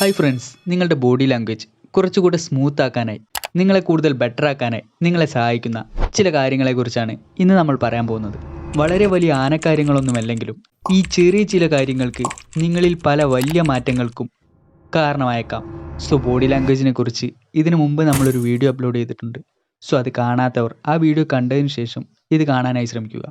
Hi friends നിങ്ങളുടെ body language കുറച്ചുകൂടെ smooth ആക്കാനായി നിങ്ങളെ കൂടുതൽ ബെറ്റർ ആക്കാനായി നിങ്ങളെ സഹായിക്കുന്ന ചില കാര്യങ്ങളെക്കുറിച്ചാണ് ഇന്ന് നമ്മൾ പറയാൻ പോകുന്നത്. വളരെ വലിയ ആനക്കാര്യങ്ങളൊന്നുമല്ലെങ്കിലും ഈ ചെറിയ ചില കാര്യങ്ങൾക്ക് നിങ്ങളിൽ പല വലിയ മാറ്റങ്ങൾക്കും കാരണമായേക്കാം. സോ ബോഡി ലാംഗ്വേജിനെ കുറിച്ച് ഇതിനു മുമ്പ് നമ്മളൊരു വീഡിയോ അപ്ലോഡ് ചെയ്തിട്ടുണ്ട്. സോ അത് കാണാത്തവർ ആ വീഡിയോ കണ്ടതിന് ശേഷം ഇത് കാണാനായി ശ്രമിക്കുക.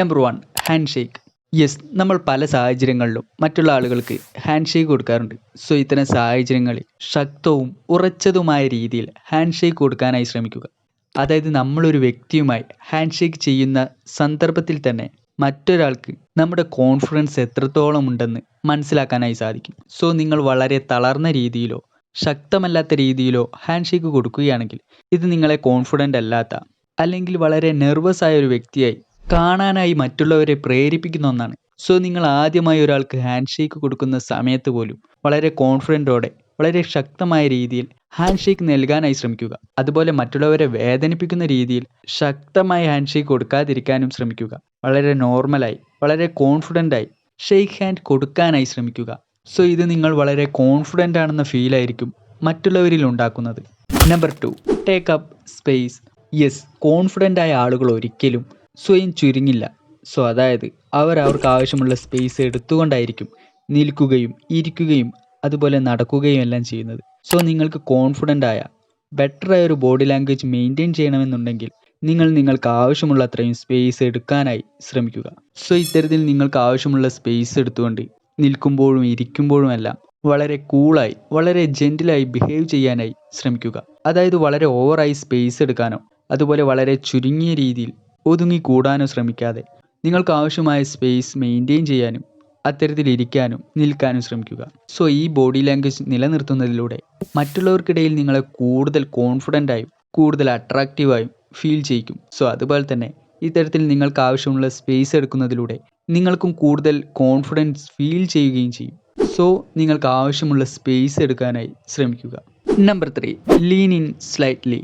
Number one hand shake yes നമ്മൾ പല സാഹചര്യങ്ങളിലും മറ്റുള്ള ആളുകൾക്ക് ഹാൻഡ് ഷേക്ക് കൊടുക്കാറുണ്ട്. സോ ഇത്തരം സാഹചര്യങ്ങളിൽ ശക്തവും ഉറച്ചതുമായ രീതിയിൽ ഹാൻഡ് ഷേക്ക് കൊടുക്കാനായി ശ്രമിക്കുക. അതായത് നമ്മളൊരു വ്യക്തിയുമായി ഹാൻഡ് ഷേക്ക് ചെയ്യുന്ന സന്ദർഭത്തിൽ തന്നെ മറ്റൊരാൾക്ക് നമ്മുടെ കോൺഫിഡൻസ് എത്രത്തോളം ഉണ്ടെന്ന് മനസ്സിലാക്കാനായി സാധിക്കും. സോ നിങ്ങൾ വളരെ തളർന്ന രീതിയിലോ ശക്തമല്ലാത്ത രീതിയിലോ ഹാൻഡ് ഷേക്ക് കൊടുക്കുകയാണെങ്കിൽ ഇത് നിങ്ങളെ കോൺഫിഡന്റ് അല്ലാത്ത അല്ലെങ്കിൽ വളരെ നെർവസ് ആയ ഒരു വ്യക്തിയായി കാണാനായി മറ്റുള്ളവരെ പ്രേരിപ്പിക്കുന്ന ഒന്നാണ്. സോ നിങ്ങൾ ആദ്യമായി ഒരാൾക്ക് ഹാൻഡ് ഷേക്ക് കൊടുക്കുന്ന സമയത്ത് പോലും വളരെ കോൺഫിഡന്റോടെ വളരെ ശക്തമായ രീതിയിൽ ഹാൻഡ് ഷേക്ക് നൽകാനായി ശ്രമിക്കുക. അതുപോലെ മറ്റുള്ളവരെ വേദനിപ്പിക്കുന്ന രീതിയിൽ ശക്തമായി ഹാൻഡ് ഷേക്ക് കൊടുക്കാതിരിക്കാനും ശ്രമിക്കുക. വളരെ നോർമലായി വളരെ കോൺഫിഡന്റായി ഷേക്ക് ഹാൻഡ് കൊടുക്കാനായി ശ്രമിക്കുക. സോ ഇത് നിങ്ങൾ വളരെ കോൺഫിഡന്റ് ആണെന്ന ഫീൽ ആയിരിക്കും മറ്റുള്ളവരിൽ ഉണ്ടാക്കുന്നത്. Number two take up space yes confident ആയ ആളുകൾ ഒരിക്കലും സ്വയം ചുരുങ്ങില്ല. സോ അതായത് അവർ അവർക്ക് ആവശ്യമുള്ള സ്പേസ് എടുത്തുകൊണ്ടായിരിക്കും നിൽക്കുകയും ഇരിക്കുകയും അതുപോലെ നടക്കുകയും എല്ലാം ചെയ്യുന്നത്. സോ നിങ്ങൾക്ക് കോൺഫിഡന്റ് ആയ ബെറ്റർ ആയ ഒരു ബോഡി ലാംഗ്വേജ് മെയിന്റെയിൻ ചെയ്യണമെന്നുണ്ടെങ്കിൽ നിങ്ങൾ നിങ്ങൾക്ക് ആവശ്യമുള്ള അത്രയും സ്പേസ് എടുക്കാനായി ശ്രമിക്കുക. സോ ഇത്തരത്തിൽ നിങ്ങൾക്ക് ആവശ്യമുള്ള സ്പേസ് എടുത്തുകൊണ്ട് നിൽക്കുമ്പോഴും ഇരിക്കുമ്പോഴും എല്ലാം വളരെ കൂളായി വളരെ ജെന്റിലായി ബിഹേവ് ചെയ്യാനായി ശ്രമിക്കുക. അതായത് വളരെ ഓവറായി സ്പേസ് എടുക്കാനോ അതുപോലെ വളരെ ചുരുങ്ങിയ രീതിയിൽ ഒതുങ്ങി കൂടാനോ ശ്രമിക്കാതെ നിങ്ങൾക്ക് ആവശ്യമായ സ്പേസ് മെയിന്റെയിൻ ചെയ്യാനും അത്തരത്തിൽ ഇരിക്കാനും നിൽക്കാനും ശ്രമിക്കുക. സോ ഈ ബോഡി ലാംഗ്വേജ് നിലനിർത്തുന്നതിലൂടെ മറ്റുള്ളവർക്കിടയിൽ നിങ്ങളെ കൂടുതൽ കോൺഫിഡന്റായും കൂടുതൽ അട്രാക്റ്റീവായും ഫീൽ ചെയ്യിക്കും. സോ അതുപോലെ തന്നെ ഇത്തരത്തിൽ നിങ്ങൾക്ക് ആവശ്യമുള്ള സ്പേസ് എടുക്കുന്നതിലൂടെ നിങ്ങൾക്കും കൂടുതൽ കോൺഫിഡൻസ് ഫീൽ ചെയ്യുകയും ചെയ്യും. സോ നിങ്ങൾക്ക് ആവശ്യമുള്ള സ്പേസ് എടുക്കാനായി ശ്രമിക്കുക. Number three lean in slightly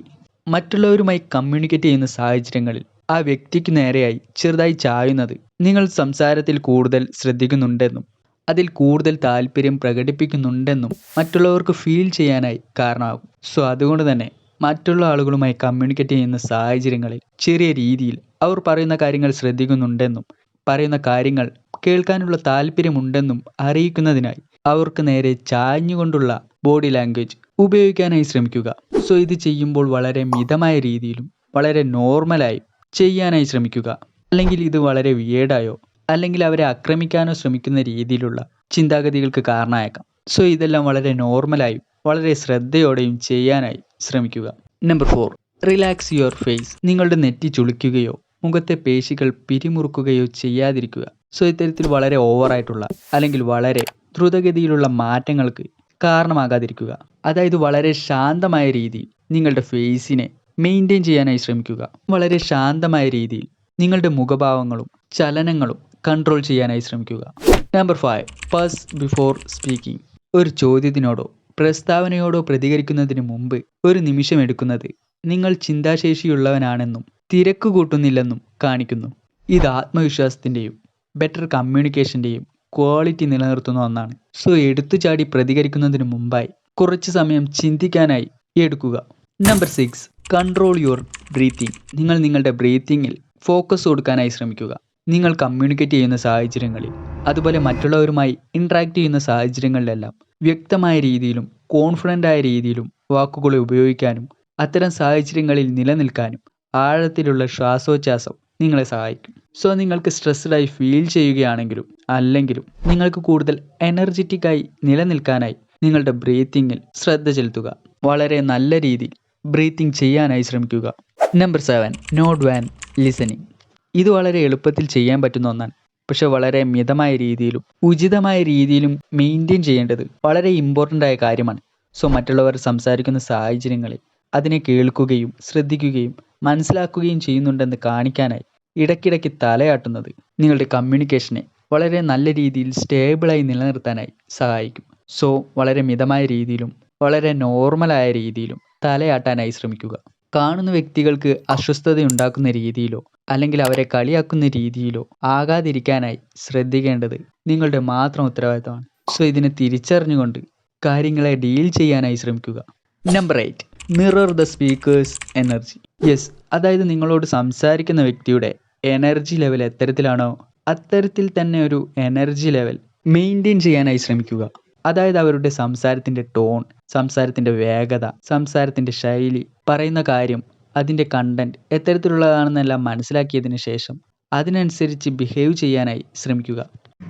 മറ്റുള്ളവരുമായി കമ്മ്യൂണിക്കേറ്റ് ചെയ്യുന്ന സാഹചര്യങ്ങളിൽ ആ വ്യക്തിക്ക് നേരെയായി ചെറുതായി ചായുന്നത് നിങ്ങൾ സംസാരത്തിൽ കൂടുതൽ ശ്രദ്ധിക്കുന്നുണ്ടെന്നും അതിൽ കൂടുതൽ താല്പര്യം പ്രകടിപ്പിക്കുന്നുണ്ടെന്നും മറ്റുള്ളവർക്ക് ഫീൽ ചെയ്യാനായി കാരണമാകും. സോ അതുകൊണ്ട് തന്നെ മറ്റുള്ള ആളുകളുമായി കമ്മ്യൂണിക്കേറ്റ് ചെയ്യുന്ന സാഹചര്യങ്ങളിൽ ചെറിയ രീതിയിൽ അവർ പറയുന്ന കാര്യങ്ങൾ ശ്രദ്ധിക്കുന്നുണ്ടെന്നും പറയുന്ന കാര്യങ്ങൾ കേൾക്കാനുള്ള താല്പര്യമുണ്ടെന്നും അറിയിക്കുന്നതിനായി അവർക്ക് നേരെ ചാഞ്ഞുകൊണ്ടുള്ള ബോഡി ലാംഗ്വേജ് ഉപയോഗിക്കാനായി ശ്രമിക്കുക. സോ ഇത് ചെയ്യുമ്പോൾ വളരെ മിതമായ രീതിയിലും വളരെ നോർമലായും ചെയ്യാനായി ശ്രമിക്കുക. അല്ലെങ്കിൽ ഇത് വളരെ വിയേഡായോ അല്ലെങ്കിൽ അവരെ ആക്രമിക്കാനോ ശ്രമിക്കുന്ന രീതിയിലുള്ള ചിന്താഗതികൾക്ക് കാരണമായേക്കാം. സോ ഇതെല്ലാം വളരെ നോർമലായും വളരെ ശ്രദ്ധയോടെയും ചെയ്യാനായി ശ്രമിക്കുക. Number four relax your face നിങ്ങളുടെ നെറ്റി ചുളിക്കുകയോ മുഖത്തെ പേശികൾ പിരിമുറുക്കുകയോ ചെയ്യാതിരിക്കുക. സോ ഇത്തരത്തിൽ വളരെ ഓവറായിട്ടുള്ള അല്ലെങ്കിൽ വളരെ ദ്രുതഗതിയിലുള്ള മാറ്റങ്ങൾക്ക് കാരണമാകാതിരിക്കുക. അതായത് വളരെ ശാന്തമായ രീതിയിൽ നിങ്ങളുടെ ഫേസിനെ മെയിന്റെയിൻ ചെയ്യാനായി ശ്രമിക്കുക. വളരെ ശാന്തമായ രീതിയിൽ നിങ്ങളുടെ മുഖഭാവങ്ങളും ചലനങ്ങളും കൺട്രോൾ ചെയ്യാനായി ശ്രമിക്കുക. Number five pause before speaking ഒരു ചോദ്യത്തിനോടോ പ്രസ്താവനയോടോ പ്രതികരിക്കുന്നതിന് മുമ്പ് ഒരു നിമിഷം എടുക്കുന്നത് നിങ്ങൾ ചിന്താശേഷിയുള്ളവനാണെന്നും തിരക്ക് കൂട്ടുന്നില്ലെന്നും കാണിക്കുന്നു. ഇത് ആത്മവിശ്വാസത്തിന്റെയും ബെറ്റർ കമ്മ്യൂണിക്കേഷന്റെയും ക്വാളിറ്റി നിലനിർത്തുന്ന ഒന്നാണ്. സോ എടുത്തുചാടി പ്രതികരിക്കുന്നതിന് മുമ്പായി കുറച്ച് സമയം ചിന്തിക്കാനായി എടുക്കുക. Number six control your breathing നിങ്ങൾ നിങ്ങളുടെ ബ്രീത്തിങ്ങിൽ ഫോക്കസ് കൊടുക്കാനായി ശ്രമിക്കുക. നിങ്ങൾ കമ്മ്യൂണിക്കേറ്റ് ചെയ്യുന്ന സാഹചര്യങ്ങളിൽ അതുപോലെ മറ്റുള്ളവരുമായി ഇൻട്രാക്ട് ചെയ്യുന്ന സാഹചര്യങ്ങളിലെല്ലാം വ്യക്തമായ രീതിയിലും കോൺഫിഡന്റ് ആയ രീതിയിലും വാക്കുകളെ ഉപയോഗിക്കാനും അത്തരം സാഹചര്യങ്ങളിൽ നിലനിൽക്കാനും ആഴത്തിലുള്ള ശ്വാസോച്ഛാസം നിങ്ങളെ സഹായിക്കും. സോ നിങ്ങൾക്ക് സ്ട്രെസ്ഡായി ഫീൽ ചെയ്യുകയാണെങ്കിലും അല്ലെങ്കിലും നിങ്ങൾക്ക് കൂടുതൽ എനർജറ്റിക്കായി നിലനിൽക്കാനായി നിങ്ങളുടെ ബ്രീത്തിങ്ങിൽ ശ്രദ്ധ ചെലുത്തുക. വളരെ നല്ല രീതിയിൽ ബ്രീത്തിങ് ചെയ്യാനായി ശ്രമിക്കുക. Number seven nod when listening ഇത് വളരെ എളുപ്പത്തിൽ ചെയ്യാൻ പറ്റുന്ന ഒന്നാണ്. പക്ഷെ വളരെ മിതമായ രീതിയിലും ഉചിതമായ രീതിയിലും മെയിന്റെയിൻ ചെയ്യേണ്ടത് വളരെ ഇമ്പോർട്ടന്റ് ആയ കാര്യമാണ്. സോ മറ്റുള്ളവർ സംസാരിക്കുന്ന സാഹചര്യങ്ങളിൽ അതിനെ കേൾക്കുകയും ശ്രദ്ധിക്കുകയും മനസ്സിലാക്കുകയും ചെയ്യുന്നുണ്ടെന്ന് കാണിക്കാനായി ഇടയ്ക്കിടയ്ക്ക് തലയാട്ടുന്നത് നിങ്ങളുടെ കമ്മ്യൂണിക്കേഷനെ വളരെ നല്ല രീതിയിൽ സ്റ്റേബിളായി നിലനിർത്താനായി സഹായിക്കും. സോ വളരെ മിതമായ രീതിയിലും വളരെ നോർമലായ രീതിയിലും തലയാട്ടാനായി ശ്രമിക്കുക. കാണുന്ന വ്യക്തികൾക്ക് അസ്വസ്ഥതയുണ്ടാക്കുന്ന രീതിയിലോ അല്ലെങ്കിൽ അവരെ കളിയാക്കുന്ന രീതിയിലോ ആകാതിരിക്കാനായി ശ്രദ്ധിക്കേണ്ടത് നിങ്ങളുടെ മാത്രം ഉത്തരവാദിത്തമാണ്. സോ ഇതിനെ തിരിച്ചറിഞ്ഞുകൊണ്ട് കാര്യങ്ങളെ ഡീൽ ചെയ്യാനായി ശ്രമിക്കുക. Number eight mirror the speaker's energy yes അതായത് നിങ്ങളോട് സംസാരിക്കുന്ന വ്യക്തിയുടെ എനർജി ലെവൽ എത്തരത്തിലാണോ? അത്തരത്തിൽ തന്നെ ഒരു എനർജി ലെവൽ മെയിന്റെയിൻ ചെയ്യാനായി ശ്രമിക്കുക. അതായത് അവരുടെ സംസാരത്തിന്റെ ടോൺ സംസാരത്തിന്റെ വേഗത സംസാരത്തിന്റെ ശൈലി പറയുന്ന കാര്യം അതിന്റെ കണ്ടന്റ് എത്തരത്തിലുള്ളതാണെന്നെല്ലാം മനസ്സിലാക്കിയതിന് ശേഷം അതിനനുസരിച്ച് ബിഹേവ് ചെയ്യാനായി ശ്രമിക്കുക.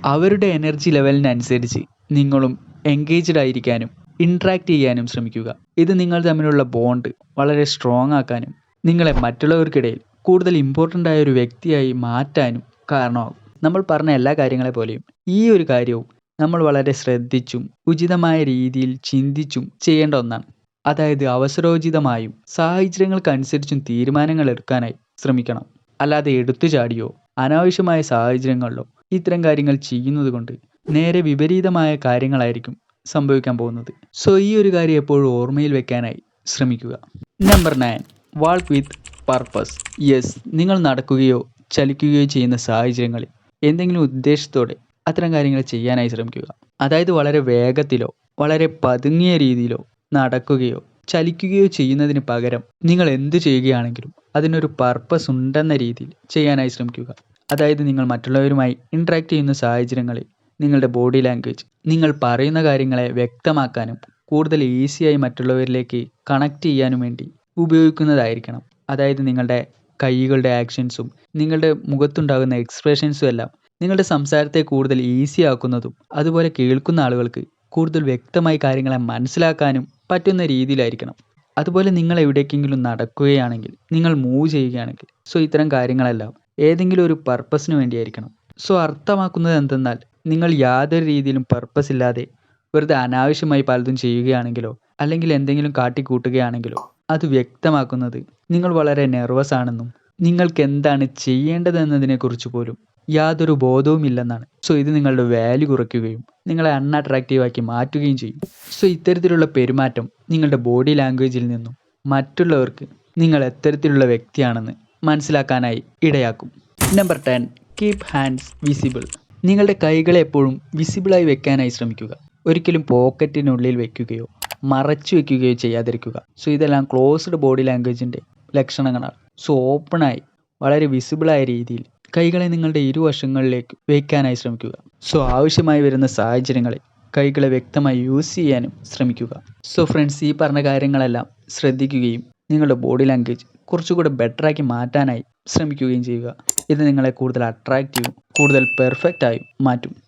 അവരുടെ എനർജി ലെവലിനനുസരിച്ച് നിങ്ങളും എൻഗേജ്ഡ് ആയിരിക്കാനും ഇൻട്രാക്ട് ചെയ്യാനും ശ്രമിക്കുക. ഇത് നിങ്ങൾ തമ്മിലുള്ള ബോണ്ട് വളരെ സ്ട്രോങ് ആക്കാനും നിങ്ങളെ മറ്റുള്ളവർക്കിടയിൽ കൂടുതൽ ഇമ്പോർട്ടന്റ് ആയ ഒരു വ്യക്തിയായി മാറ്റാനും കാരണമാകും. നമ്മൾ പറഞ്ഞ എല്ലാ കാര്യങ്ങളെ പോലെയും ഈ ഒരു കാര്യവും നമ്മൾ വളരെ ശ്രദ്ധിച്ചും ഉചിതമായ രീതിയിൽ ചിന്തിച്ചും ചെയ്യേണ്ട ഒന്നാണ്. അതായത് അവസരോചിതമായും സാഹചര്യങ്ങൾക്കനുസരിച്ചും തീരുമാനങ്ങൾ എടുക്കാനായി ശ്രമിക്കണം. അല്ലാതെ എടുത്തു ചാടിയോ അനാവശ്യമായ സാഹചര്യങ്ങളിലോ ഇത്തരം കാര്യങ്ങൾ ചെയ്യുന്നത് കൊണ്ട് നേരെ വിപരീതമായ കാര്യങ്ങളായിരിക്കും സംഭവിക്കാൻ പോകുന്നത്. സോ ഈ ഒരു കാര്യം എപ്പോഴും ഓർമ്മയിൽ വെക്കാനായി ശ്രമിക്കുക. Number nine walk with purpose yes നിങ്ങൾ നടക്കുകയോ ചലിക്കുകയോ ചെയ്യുന്ന സാഹചര്യങ്ങളിൽ എന്തെങ്കിലും ഉദ്ദേശത്തോടെ അത്തരം കാര്യങ്ങൾ ചെയ്യാനായി ശ്രമിക്കുക. അതായത് വളരെ വേഗത്തിലോ വളരെ പതുങ്ങിയ രീതിയിലോ നടക്കുകയോ ചലിക്കുകയോ ചെയ്യുന്നതിന് പകരം നിങ്ങൾ എന്ത് ചെയ്യുകയാണെങ്കിലും അതിനൊരു പർപ്പസ് ഉണ്ടെന്ന രീതിയിൽ ചെയ്യാനായി ശ്രമിക്കുക. അതായത് നിങ്ങൾ മറ്റുള്ളവരുമായി ഇൻട്രാക്ട് ചെയ്യുന്ന സാഹചര്യങ്ങളിൽ നിങ്ങളുടെ ബോഡി ലാംഗ്വേജ് നിങ്ങൾ പറയുന്ന കാര്യങ്ങളെ വ്യക്തമാക്കാനും കൂടുതൽ ഈസിയായി മറ്റുള്ളവരിലേക്ക് കണക്ട് ചെയ്യാനും വേണ്ടി ഉപയോഗിക്കുന്നതായിരിക്കണം. അതായത് നിങ്ങളുടെ കൈകളുടെ ആക്ഷൻസും നിങ്ങളുടെ മുഖത്തുണ്ടാകുന്ന എക്സ്പ്രഷൻസും എല്ലാം നിങ്ങളുടെ സംസാരത്തെ കൂടുതൽ ഈസി ആക്കുന്നതും അതുപോലെ കേൾക്കുന്ന ആളുകൾക്ക് കൂടുതൽ വ്യക്തമായി കാര്യങ്ങളെ മനസ്സിലാക്കാനും പറ്റുന്ന രീതിയിലായിരിക്കണം. അതുപോലെ നിങ്ങൾ എവിടേക്കെങ്കിലും നടക്കുകയാണെങ്കിൽ നിങ്ങൾ മൂവ് ചെയ്യുകയാണെങ്കിൽ സോ ഇത്തരം കാര്യങ്ങളെല്ലാം ഏതെങ്കിലും ഒരു പർപ്പസിന് വേണ്ടിയായിരിക്കണം. സോ അർത്ഥമാക്കുന്നത് എന്തെന്നാൽ നിങ്ങൾ യാതൊരു രീതിയിലും പർപ്പസ് ഇല്ലാതെ വെറുതെ അനാവശ്യമായി പലതും ചെയ്യുകയാണെങ്കിലോ അല്ലെങ്കിൽ എന്തെങ്കിലും കാട്ടിക്കൂട്ടുകയാണെങ്കിലോ അത് വ്യക്തമാക്കുന്നത് നിങ്ങൾ വളരെ നെർവസ് ആണെന്നും നിങ്ങൾക്ക് എന്താണ് ചെയ്യേണ്ടതെന്നതിനെക്കുറിച്ച് പോലും യാതൊരു ബോധവുമില്ലെന്നാണ് സോ ഇത് നിങ്ങളുടെ വാല്യൂ കുറയ്ക്കുകയും നിങ്ങളെ അൺഅട്രാക്റ്റീവ് ആക്കി മാറ്റുകയും ചെയ്യും. സോ ഇത്തരത്തിലുള്ള പെരുമാറ്റം നിങ്ങളുടെ ബോഡി ലാംഗ്വേജിൽ നിന്നും മറ്റുള്ളവർക്ക് നിങ്ങൾ എത്തരത്തിലുള്ള വ്യക്തിയാണെന്ന് മനസ്സിലാക്കാനായി ഇടയാക്കും. Number ten keep hands visible നിങ്ങളുടെ കൈകളെ എപ്പോഴും വിസിബിളായി വെക്കാനായി ശ്രമിക്കുക. ഒരിക്കലും പോക്കറ്റിനുള്ളിൽ വെക്കുകയോ മറച്ചു വെക്കുകയോ ചെയ്യാതിരിക്കുക. സോ ഇതെല്ലാം ക്ലോസ്ഡ് ബോഡി ലാംഗ്വേജിന്റെ ലക്ഷണങ്ങളാണ്. സോ ഓപ്പണായി വളരെ വിസിബിളായ രീതിയിൽ കൈകളെ നിങ്ങളുടെ ഇരുവശങ്ങളിലേക്ക് വയ്ക്കാനായി ശ്രമിക്കുക. സോ ആവശ്യമായി വരുന്ന സാഹചര്യങ്ങളിൽ കൈകളെ വ്യക്തമായി യൂസ് ചെയ്യാനും ശ്രമിക്കുക. സോ ഫ്രണ്ട്സ് ഈ പറഞ്ഞ കാര്യങ്ങളെല്ലാം ശ്രദ്ധിക്കുകയും നിങ്ങളുടെ ബോഡി ലാംഗ്വേജ് കുറച്ചുകൂടെ ബെറ്ററാക്കി മാറ്റാനായി ശ്രമിക്കുകയും ചെയ്യുക. ഇത് നിങ്ങളെ കൂടുതൽ അട്രാക്റ്റീവും കൂടുതൽ പെർഫെക്റ്റായും മാറ്റും.